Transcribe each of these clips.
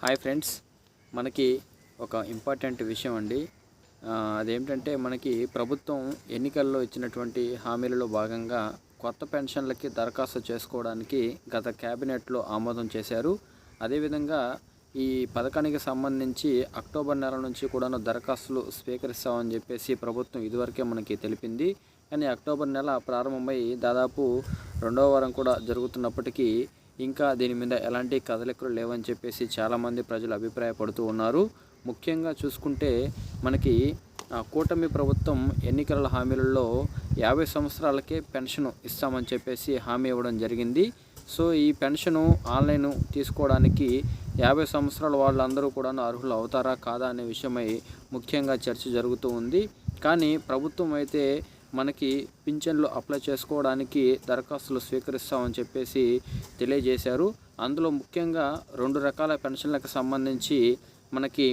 Hi friends. మనకి ఒక important విషయం అండి. అదేమిటంటే మనకి ప్రభుత్వం ఎన్నికల్లో ఇచ్చినటువంటి హామీలలో భాగంగా కొత్త పెన్షన్లకి దరఖాస్తు చేసుకోవడానికి గత క్యాబినెట్లో ఆమోదం చేశారు. అదేవిధంగా ఈ పథకానికి సంబంధించి అక్టోబర్ నెల నుంచి కూడాను దరఖాస్తులు స్వీకరిస్తామని చెప్పేసి ప్రభుత్వం ఇదివరకే మనకి తెలిపింది. కానీ అక్టోబర్ నెల ప్రారంభమై దాదాపు రెండవ వారం కూడా జరుగుతున్నప్పటికీ ఇంకా దీని మీద ఎలాంటి కదలికలు లేవని చెప్పేసి చాలామంది ప్రజలు అభిప్రాయపడుతూ ఉన్నారు. ముఖ్యంగా చూసుకుంటే మనకి కూటమి ప్రభుత్వం ఎన్నికల హామీలలో యాభై సంవత్సరాలకే పెన్షన్ ఇస్తామని చెప్పేసి హామీ ఇవ్వడం జరిగింది. సో ఈ పెన్షను ఆన్లైన్ తీసుకోవడానికి యాభై సంవత్సరాల వాళ్ళందరూ కూడా అర్హులు అవుతారా కాదా అనే విషయమై ముఖ్యంగా చర్చ జరుగుతూ ఉంది. కానీ ప్రభుత్వం అయితే మనకి పింఛన్లు అప్లై చేసుకోవడానికి దరఖాస్తులు స్వీకరిస్తామని చెప్పేసి తెలియజేశారు. అందులో ముఖ్యంగా రెండు రకాల పెన్షన్లకు సంబంధించి మనకి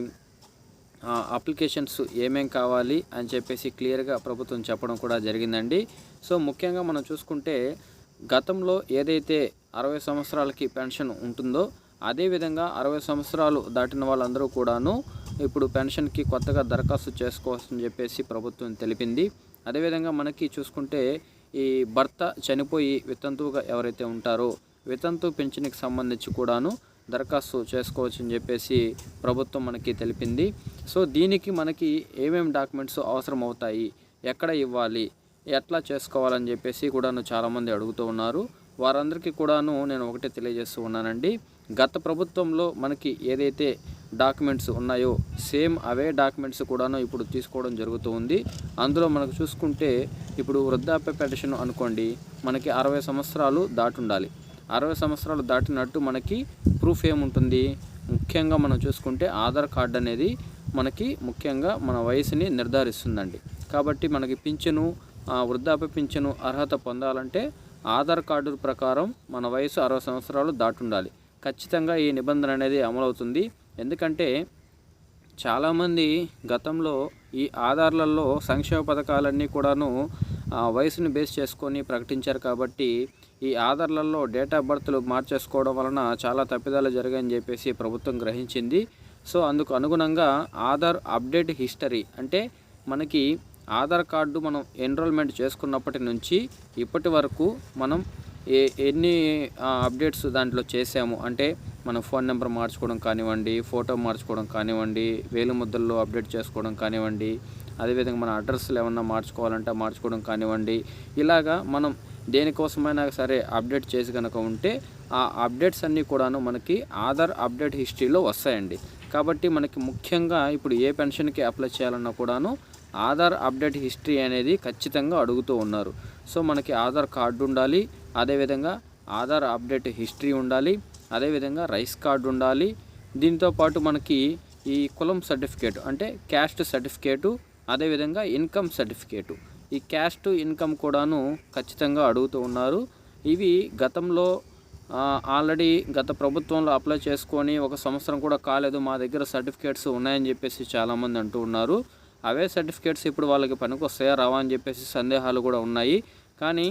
అప్లికేషన్స్ ఏమేం కావాలి అని చెప్పేసి క్లియర్గా ప్రభుత్వం చెప్పడం కూడా జరిగిందండి. సో ముఖ్యంగా మనం చూసుకుంటే గతంలో ఏదైతే అరవై సంవత్సరాలకి పెన్షన్ ఉంటుందో అదేవిధంగా అరవై సంవత్సరాలు దాటిన వాళ్ళందరూ కూడాను ఇప్పుడు పెన్షన్కి కొత్తగా దరఖాస్తు చేసుకోవచ్చని చెప్పేసి ప్రభుత్వం తెలిపింది. అదేవిధంగా మనకి చూసుకుంటే ఈ భర్త చనిపోయి వితంతువుగా ఎవరైతే ఉంటారో వితంతు పెన్షన్కి సంబంధించి కూడాను దరఖాస్తు చేసుకోవచ్చని చెప్పేసి ప్రభుత్వం మనకి తెలిపింది. సో దీనికి మనకి ఏమేమి డాక్యుమెంట్స్ అవసరం అవుతాయి ఎక్కడ ఇవ్వాలి? ఎట్లా చేసుకోవాలని చెప్పేసి కూడాను చాలామంది అడుగుతూ ఉన్నారు. వారందరికీ కూడాను నేను ఒకటే తెలియజేస్తూ ఉన్నానండి. గత ప్రభుత్వంలో మనకి ఏదైతే డాక్యుమెంట్స్ ఉన్నాయో సేమ్ అవే డాక్యుమెంట్స్ కూడాను ఇప్పుడు తీసుకోవడం జరుగుతూ ఉంది. అందులో మనకు చూసుకుంటే ఇప్పుడు వృద్ధాప్య పెన్షన్ అనుకోండి మనకి అరవై సంవత్సరాలు దాటుండాలి. అరవై సంవత్సరాలు దాటినట్టు మనకి ప్రూఫ్ ఏముంటుంది? ముఖ్యంగా మనం చూసుకుంటే ఆధార్ కార్డు అనేది మనకి ముఖ్యంగా మన వయసుని నిర్ధారిస్తుందండి. కాబట్టి మనకి పింఛను వృద్ధాప్య పింఛను అర్హత పొందాలంటే ఆధార్ కార్డు ప్రకారం మన వయసు అరవై సంవత్సరాలు దాటుండాలి. ఖచ్చితంగా ఈ నిబంధన అనేది అమలవుతుంది. ఎందుకంటే చాలామంది గతంలో ఈ ఆధార్లలో సంక్షేమ పథకాలన్నీ కూడాను వయసుని బేస్ చేసుకొని ప్రకటించారు కాబట్టి ఈ ఆధార్లలో డేట్ ఆఫ్ బర్త్లు మార్చేసుకోవడం వలన చాలా తప్పిదాలు జరిగాయని చెప్పేసి ప్రభుత్వం గ్రహించింది. సో అందుకు అనుగుణంగా ఆధార్ అప్డేట్ హిస్టరీ అంటే మనకి ఆధార్ కార్డు మనం ఎన్రోల్మెంట్ చేసుకున్నప్పటి నుంచి ఇప్పటి వరకు మనం ఏ ఎన్ని అప్డేట్స్ దాంట్లో చేసాము అంటే మన ఫోన్ నెంబర్ మార్చుకోవడం కానివ్వండి ఫోటో మార్చుకోవడం కానివ్వండి వేలు ముద్రల్లో అప్డేట్ చేసుకోవడం కానివ్వండి అదేవిధంగా మన అడ్రస్లు ఏమన్నా మార్చుకోవాలంటే మార్చుకోవడం కానివ్వండి. ఇలాగా మనం దేనికోసమైనా సరే అప్డేట్ చేసి కనుక ఉంటే ఆ అప్డేట్స్ అన్నీ కూడాను మనకి ఆధార్ అప్డేట్ హిస్టరీలో వస్తాయండి. కాబట్టి మనకి ముఖ్యంగా ఇప్పుడు ఏ పెన్షన్కి అప్లై చేయాలన్నా కూడాను ఆధార్ అప్డేట్ హిస్టరీ అనేది ఖచ్చితంగా అడుగుతూ ఉన్నారు. సో మనకి ఆధార్ కార్డు ఉండాలి అదేవిధంగా ఆధార్ అప్డేట్ హిస్టరీ ఉండాలి అదేవిధంగా రైస్ కార్డు ఉండాలి. దీంతో పాటు మనకి ఈ కులం సర్టిఫికేట్ అంటే క్యాస్ట్ సర్టిఫికేటు అదేవిధంగా ఇన్కమ్ సర్టిఫికేటు. ఈ క్యాస్ట్ ఇన్కమ్ కూడాను ఖచ్చితంగా అడుగుతూ ఉన్నారు. ఇవి గతంలో ఆల్రెడీ గత ప్రభుత్వంలో అప్లై చేసుకొని ఒక సంవత్సరం కూడా కాలేదు మా దగ్గర సర్టిఫికేట్స్ ఉన్నాయని చెప్పేసి చాలామంది అంటూ ఉన్నారు. అవే సర్టిఫికేట్స్ ఇప్పుడు వాళ్ళకి పనికి వస్తాయా రావా అని చెప్పేసి సందేహాలు కూడా ఉన్నాయి. కానీ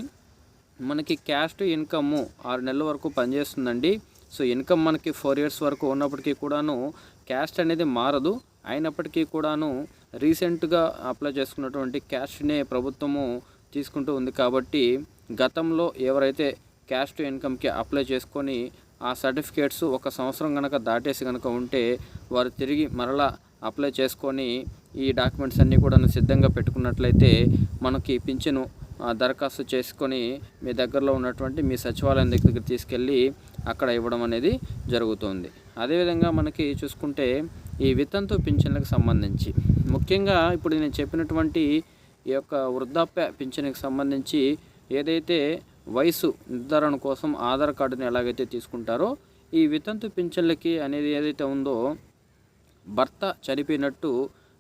మనకి క్యాస్ట్ ఇన్కమ్ ఆరు నెలల వరకు పనిచేస్తుందండి. సో ఇన్కమ్ మనకి ఫోర్ ఇయర్స్ వరకు ఉన్నప్పటికీ కూడాను క్యాస్ట్ అనేది మారదు. అయినప్పటికీ కూడాను రీసెంట్గా అప్లై చేసుకున్నటువంటి క్యాస్ట్నే ప్రభుత్వము తీసుకుంటూ ఉంది కాబట్టి గతంలో ఎవరైతే క్యాస్ట్ ఇన్కమ్కి అప్లై చేసుకొని ఆ సర్టిఫికేట్స్ ఒక సంవత్సరం కనుక దాటేసి కనుక ఉంటే వారు తిరిగి మరలా అప్లై చేసుకొని ఈ డాక్యుమెంట్స్ అన్నీ కూడా సిద్ధంగా పెట్టుకున్నట్లయితే మనకి పింఛను ఆ, దరఖాస్తు చేసుకొని మీ దగ్గరలో ఉన్నటువంటి మీ సచివాలయం దగ్గరికి తీసుకెళ్ళి అక్కడ ఇవ్వడం అనేది జరుగుతుంది. అదేవిధంగా మనకి చూసుకుంటే ఈ వితంతు పింఛన్లకు సంబంధించి ముఖ్యంగా ఇప్పుడు నేను చెప్పినటువంటి ఈ యొక్క వృద్ధాప్య పింఛన్కి సంబంధించి ఏదైతే వయసు నిర్ధారణ కోసం ఆధార్ కార్డుని ఎలాగైతే తీసుకుంటారో ఈ వితంతు పింఛన్లకి అనేది ఏదైతే ఉందో భర్త చనిపోయినట్టు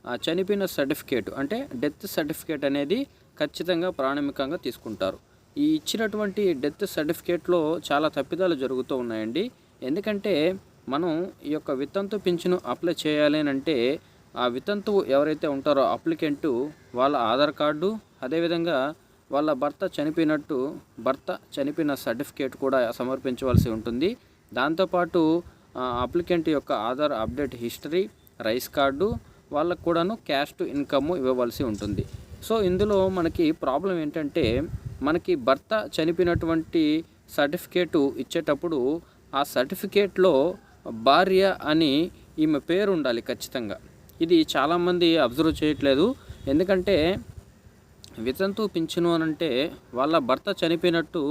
ఆ చనిపోయిన సర్టిఫికేట్ అంటే డెత్ సర్టిఫికేట్ అనేది ఖచ్చితంగా ప్రాణమికంగా తీసుకుంటారు. ఈ ఇచ్చినటువంటి డెత్ సర్టిఫికేట్లో చాలా తప్పిదాలు జరుగుతూ ఉన్నాయండి. ఎందుకంటే మనం ఈ యొక్క వితంతు పింఛను అప్లై చేయాలి అంటే ఆ వితంతువు ఎవరైతే ఉంటారో అప్లికెంటు వాళ్ళ ఆధార్ కార్డు అదేవిధంగా వాళ్ళ భర్త చనిపోయినట్టు భర్త చనిపోయిన సర్టిఫికేట్ కూడా సమర్పించవలసి ఉంటుంది. దాంతోపాటు అప్లికెంట్ యొక్క Aadhaar update history rice card వాళ్ళకు కూడాను క్యాష్ టు ఇన్కమ్ ఇవ్వవలసి ఉంటుంది. సో ఇందులో మనకి ప్రాబ్లం ఏంటంటే మనకి భర్త చనిపోయినటువంటి సర్టిఫికేటు ఇచ్చేటప్పుడు ఆ సర్టిఫికేట్లో భార్య అని ఈమె పేరు ఉండాలి ఖచ్చితంగా. ఇది చాలామంది అబ్జర్వ్ చేయట్లేదు. ఎందుకంటే వితంతు పింఛను అని అంటే వాళ్ళ భర్త చనిపోయినట్టు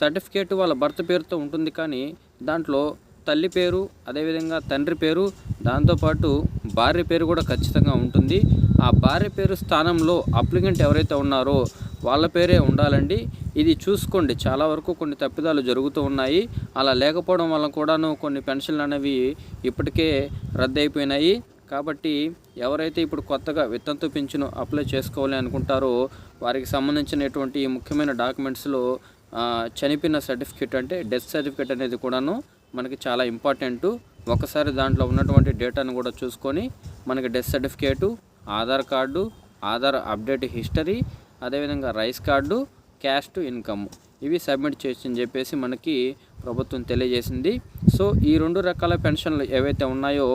సర్టిఫికేట్ వాళ్ళ భర్త పేరుతో ఉంటుంది కానీ దాంట్లో తల్లి పేరు అదేవిధంగా తండ్రి పేరు దాంతోపాటు భార్య పేరు కూడా ఖచ్చితంగా ఉంటుంది. ఆ భార్య పేరు స్థానంలో అప్లికెంట్ ఎవరైతే ఉన్నారో వాళ్ళ పేరే ఉండాలండి. ఇది చూసుకోండి. చాలా వరకు కొన్ని తప్పిదాలు జరుగుతూ ఉన్నాయి. అలా లేకపోవడం వల్ల కూడాను కొన్ని పెన్షన్లు అనేవి ఇప్పటికే రద్దయిపోయినాయి. కాబట్టి ఎవరైతే ఇప్పుడు కొత్తగా విత్తంతు పింఛను అప్లై చేసుకోవాలి అనుకుంటారో వారికి సంబంధించినటువంటి ముఖ్యమైన డాక్యుమెంట్స్లో చనిపోయిన సర్టిఫికేట్ అంటే డెత్ సర్టిఫికేట్ అనేది కూడాను మనకి చాలా ఇంపార్టెంట్. ఒకసారి దాంట్లో ఉన్నటువంటి డేటాను కూడా చూసుకొని మనకి death certificate Aadhaar card Aadhaar update history అదేవిధంగా rice card cash to income ఇవి సబ్మిట్ చేసి అని చెప్పేసి మనకి ప్రభుత్వం తెలియజేసింది. సో ఈ రెండు రకాల పెన్షన్లు ఏవైతే ఉన్నాయో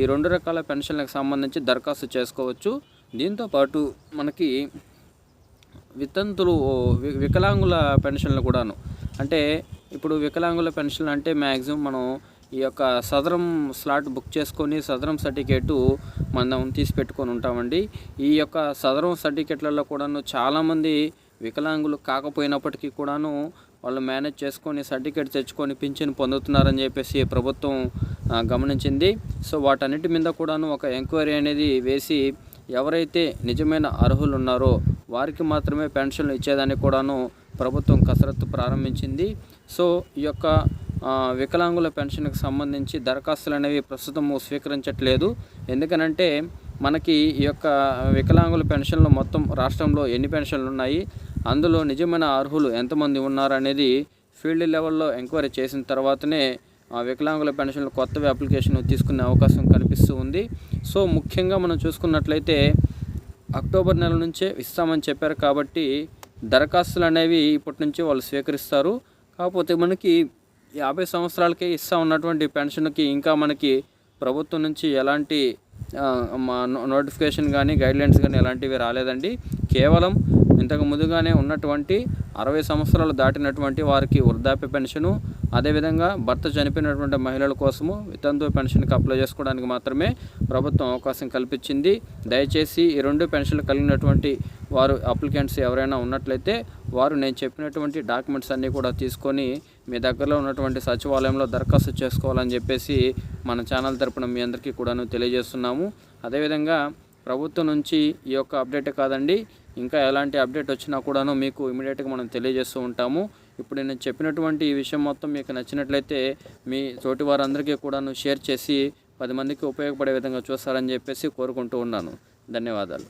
ఈ రెండు రకాల పెన్షన్లకు సంబంధించి దరఖాస్తు చేసుకోవచ్చు. దీంతో పాటు మనకి వితంతులు వికలాంగుల పెన్షన్లు కూడాను. అంటే ఇప్పుడు వికలాంగుల పెన్షన్లు అంటే మ్యాక్సిమం మనం ఈ యొక్క సదరం స్లాట్ బుక్ చేసుకొని సదరం సర్టిఫికేటు మనం తీసి పెట్టుకొని ఉంటామండి. ఈ యొక్క సదరం సర్టిఫికేట్లలో కూడాను చాలామంది వికలాంగులు కాకపోయినప్పటికీ కూడాను వాళ్ళు మేనేజ్ చేసుకొని సర్టిఫికేట్ తెచ్చుకొని పింఛన్ పొందుతున్నారని చెప్పేసి ప్రభుత్వం గమనించింది. సో వాటన్నిటి మీద కూడాను ఒక ఎంక్వైరీ అనేది వేసి ఎవరైతే నిజమైన అర్హులు ఉన్నారో వారికి మాత్రమే పెన్షన్లు ఇచ్చేదానికి కూడాను ప్రభుత్వం కసరత్తు ప్రారంభించింది. సో ఈ యొక్క వికలాంగుల పెన్షన్కి సంబంధించి దరఖాస్తులు అనేవి ప్రస్తుతం స్వీకరించట్లేదు. ఎందుకనంటే మనకి ఈ యొక్క వికలాంగుల పెన్షన్లు మొత్తం రాష్ట్రంలో ఎన్ని పెన్షన్లు ఉన్నాయి అందులో నిజమైన అర్హులు ఎంతమంది ఉన్నారు అనేది ఫీల్డ్ లెవెల్లో ఎంక్వైరీ చేసిన తర్వాతనే వికలాంగుల పెన్షన్లు కొత్తవి అప్లికేషన్ తీసుకునే అవకాశం కనిపిస్తూ ఉంది. సో ముఖ్యంగా మనం చూసుకున్నట్లయితే అక్టోబర్ నెల నుంచే ఇస్తామని చెప్పారు కాబట్టి దరఖాస్తులు అనేవి ఇప్పటి నుంచి వాళ్ళు స్వీకరిస్తారు. కాకపోతే మనకి యాభై సంవత్సరాలకే ఇస్తా ఉన్నటువంటి పెన్షన్కి ఇంకా మనకి ప్రభుత్వం నుంచి ఎలాంటి మా నో- నోటిఫికేషన్ కానీ గైడ్లైన్స్ కానీ ఎలాంటివి రాలేదండి. కేవలం ఇంతకు ముందుగానే ఉన్నటువంటి అరవై సంవత్సరాలు దాటినటువంటి వారికి వృద్ధాప్య పెన్షను అదేవిధంగా భర్త చనిపోయినటువంటి మహిళల కోసము వితంతు పెన్షన్కి అప్లై చేసుకోవడానికి మాత్రమే ప్రభుత్వం అవకాశం కల్పించింది. దయచేసి ఈ రెండు పెన్షన్లు కలిగినటువంటి వారు అప్లికెంట్స్ ఎవరైనా ఉన్నట్లయితే వారు నేను చెప్పినటువంటి డాక్యుమెంట్స్ అన్నీ కూడా తీసుకొని మీ దగ్గరలో ఉన్నటువంటి సచివాలయంలో దరఖాస్తు చేసుకోవాలని చెప్పేసి మన ఛానల్ తరపున మీ అందరికీ కూడాను తెలియజేస్తున్నాము. అదేవిధంగా ప్రభుత్వం నుంచి ఈ యొక్క అప్డేట్ కాదండి. ఇంకా ఎలాంటి అప్డేట్ వచ్చినా కూడాను మీకు ఇమీడియట్గా మనం తెలియజేస్తూ ఉంటాము. ఇప్పుడు నేను చెప్పినటువంటి ఈ విషయం మొత్తం మీకు నచ్చినట్లయితే మీ తోటి వారందరికీ కూడాను షేర్ చేసి పది మందికి ఉపయోగపడే విధంగా చూస్తారని చెప్పేసి కోరుకుంటూ ఉన్నాను. ధన్యవాదాలు.